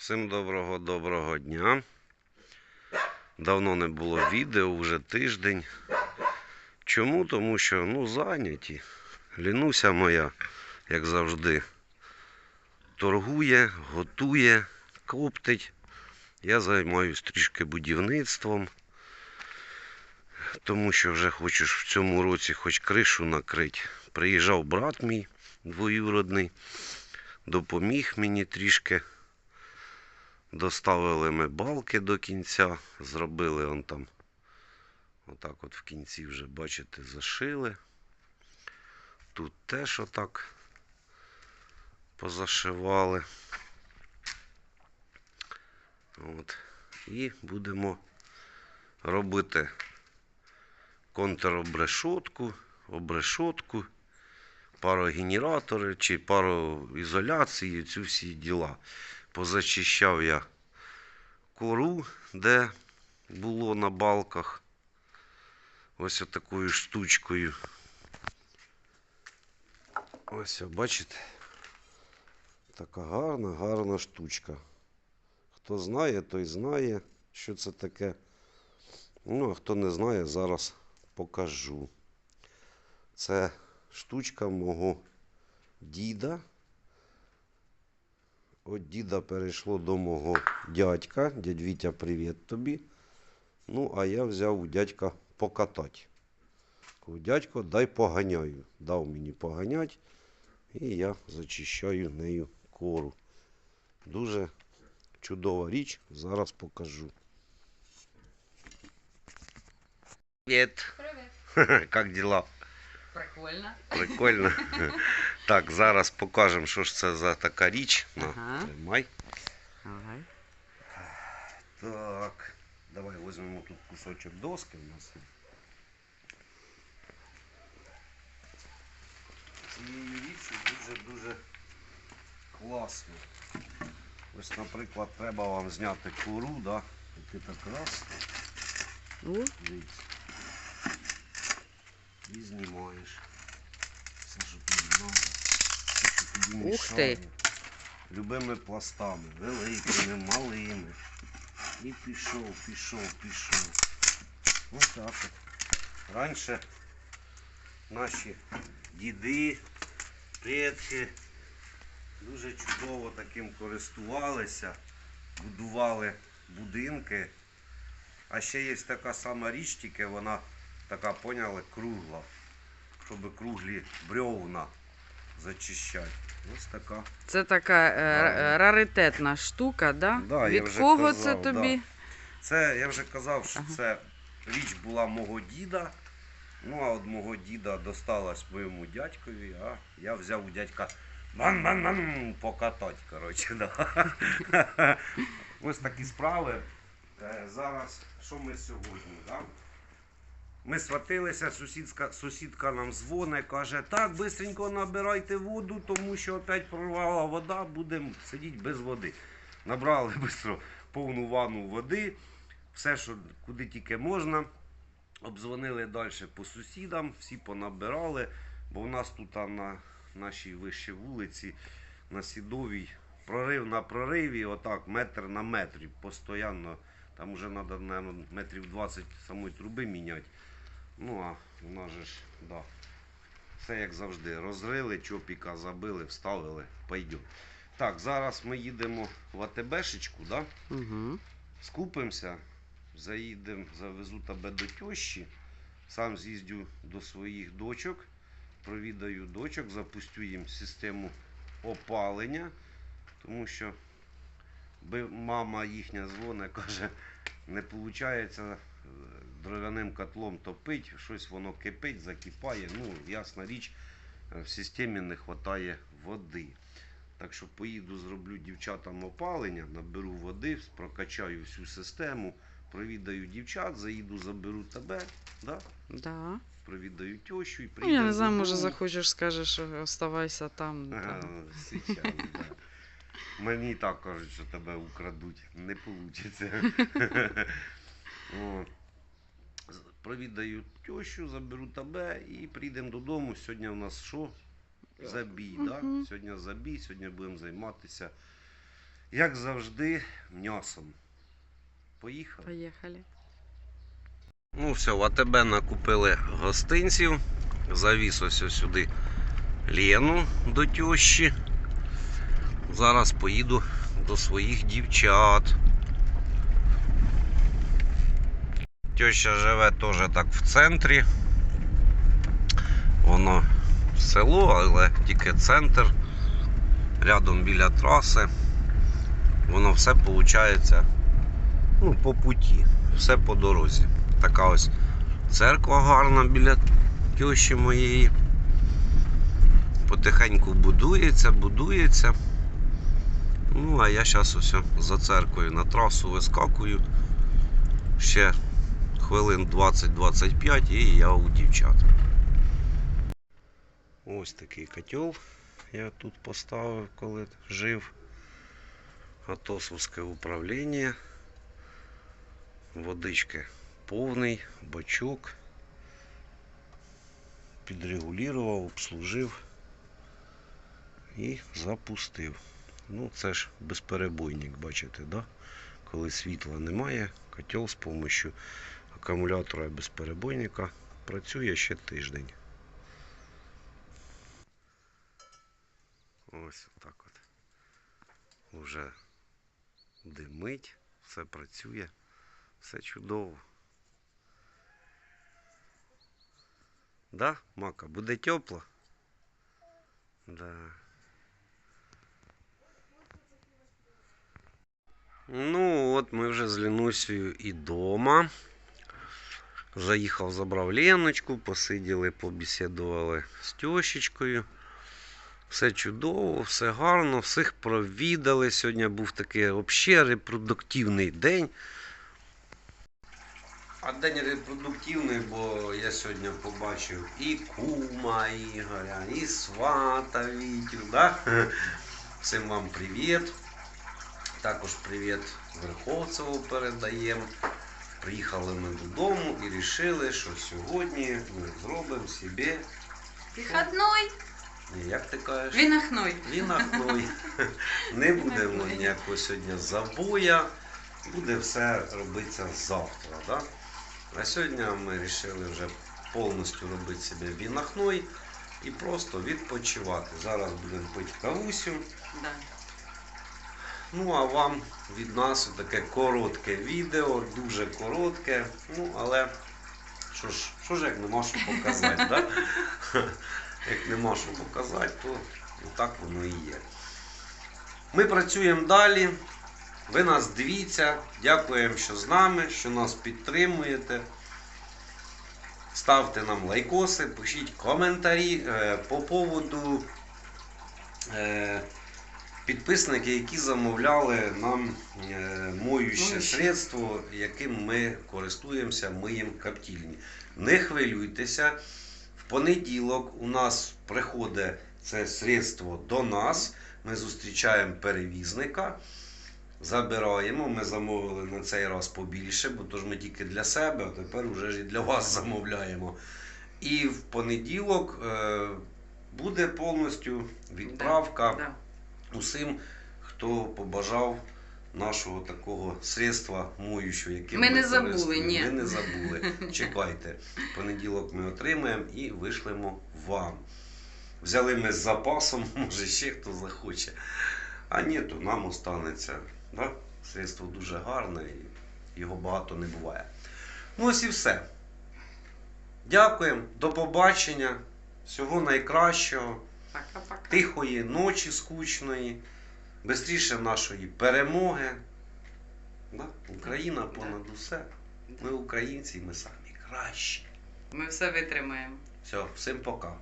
Всім доброго доброго дня. Давно не було відео, вже тиждень. Чому? Тому що ну, зайняті. Лінуся моя, як завжди, торгує, готує, коптить. Я займаюсь трішки будівництвом, тому що вже хочу в цьому році хоч кришу накрити. Приїжджав брат мій двоюродний, допоміг мені трішки. Доставили ми балки до кінця, зробили он там. Отак от в кінці вже, бачите, зашили. Тут теж отак позашивали. От. І будемо робити контробрешотку, обрешотку, парогенератори чи пароізоляції, ці всі діла. Позачищав я кору, де було на балках. Ось такою штучкою. Ось, бачите? Така гарна, гарна штучка. Хто знає, той знає, що це таке. Ну, а хто не знає, зараз покажу. Це штучка мого діда. От діда перейшло до мого дядька. Дядь Вітя, привіт тобі. Ну, а я взяв у дядька покатати. Кажу, Дядько, дай поганяю. Дав мені поганять. І я зачищаю нею кору. Дуже чудова річ. Зараз покажу. Привіт. Привет. Як діла? Прикольно. Прикольно. Так, зараз покажемо, що ж це за така річ. На, Ага. тримай. Ага. Так, давай візьмемо тут кусочок доски у нас. Цією річчю дуже-дуже класно. Ось, наприклад, треба вам зняти кору, да? І ти так раз, Ну, дивіться. І знімаєш. Все, що тобі треба. Ух ти. Любими пластами, великими, малими. І пішов, пішов, пішов. Ось так от. Раніше наші діди, предки дуже чудово таким користувалися, будували будинки. А ще є така сама річ, тільки вона така, поняли, кругла. Щоб круглі бревна зачищати. Ось така. це така е, раритетна штука, да? Да, я Від вже кого казав, це да. тобі? Це я вже казав, що Ага. це річ була мого діда. Ну, а від мого діда досталась моєму дядькові, а я взяв у дядька бан-бан-бан покатати. Коротше, да. Ось такі справи. Е, Зараз, що ми сьогодні? Да? Ми сватилися, сусідська, сусідка нам дзвонить, каже, так, бистренько набирайте воду, тому що опять прорвала вода, будемо сидіти без води. Набрали швидко повну ванну води, все, що куди тільки можна. Обдзвонили далі по сусідам, всі понабирали, бо в нас тут на нашій вищій вулиці, на Сідовій, прорив на прориві, отак, метр на метрі, постійно. Там вже треба, мабуть, метрів 20 самої труби міняти. Ну, а у нас же ж, да. Все як завжди. Розрили, чопіка забили, вставили, пойдем. Так, зараз ми їдемо в АТБшечку, да? Угу. скупимося, заїдемо, завезу тебе до тещі, сам з'їздю до своїх дочок, провідаю дочок, запустю їм систему опалення, тому що мама їхня дзвонить, каже, не виходить дров'яним котлом топить, щось воно кипить, закипає. Ну, ясна річ, е, в системі не вистачає води. Так що поїду, зроблю дівчатам опалення, наберу води, прокачаю всю систему, провідаю дівчат, заїду, заберу тебе, да? Да. провідаю тещу і Ну, я не знаю, може захочеш, скажеш, оставайся там. Ага, там. сейчас, да. Мені і так кажуть, що тебе украдуть. Не вийде. Провідаю тещу, заберу тебе і прийдемо додому. Сьогодні у нас що? Забій, да? Сьогодні забій, сьогодні будемо займатися як завжди, м'ясом. Поїхали. Поїхали. Ну все, в АТБ накупили гостинців. Завіз ось сюди Лену до тещі. Зараз поїду до своїх дівчат. Теща живе теж так в центрі. Воно село, але тільки центр. Рядом біля траси. Воно все виходить ну, по путі, все по дорозі. Така ось церква гарна біля тещі моєї. Потихеньку будується, будується. Ну, а я зараз ось за церквою на трасу вискакую. Ще хвилин 20-25 і я у дівчат. Ось такий котел я тут поставив, коли жив. Атосовське управління. Водички повний, бачок. Підрегулював, обслужив і запустив. Ну, це ж безперебойник, бачите, да? коли світла немає, котел з допомогою акумулятора безперебойника працює ще тиждень. Ось так от. Уже димить, все працює, все чудово. Да, Мака, буде тепло? Да. Ну, от ми вже з Лінусею і дома. Заїхав, забрав Леночку, посиділи, побесідували з тьощечкою. Все чудово, все гарно, всіх провідали. Сьогодні був такий взагалі репродуктивний день. А день репродуктивний, бо я сьогодні побачив і кума Ігоря, і свата Вітю. Да? Всім вам привіт. Також привіт Верховцеву передаємо. Приїхали ми додому і вирішили, що сьогодні ми зробимо собі. Виходной. Ні, Як ти кажеш? Винохной. Вінахной. Не будемо ніякого сьогодні забоя. Буде все робитися завтра. Да? А сьогодні ми вирішили вже повністю робити собі вінахной і просто відпочивати. Зараз будемо пити кавусю. Да. Ну а вам від нас таке коротке відео, дуже коротке. Ну, але що ж, що ж як нема що показати, да? Як нема що показати, то так воно і є. Ми працюємо далі. Ви нас дивіться. Дякуємо, що з нами, що нас підтримуєте. Ставте нам лайкоси, пишіть коментарі е, по поводу. Е, підписники, які замовляли нам е, моюще средство, яким ми користуємося, миємо коптільні. Не хвилюйтеся. В понеділок у нас приходить це средство до нас. Ми зустрічаємо перевізника, забираємо. Ми замовили на цей раз побільше, бо то ж ми тільки для себе, а тепер вже ж і для вас замовляємо. І в понеділок е, буде повністю відправка. Усім, хто побажав нашого такого средства моющого, яким Ми не забули, ні. Ми не забули. Чекайте. Понеділок ми отримаємо і вишлемо вам. Взяли ми з запасом, може ще хто захоче. А ні, то нам останеться. Да? Средство дуже гарне і його багато не буває. Ну ось і все. Дякуємо, до побачення. Всього найкращого Пока-пока. тихої ночі скучної, бистріше нашої перемоги. Да? Україна понад усе. Ми українці, ми самі кращі. Ми все витримаємо. Все, всім пока.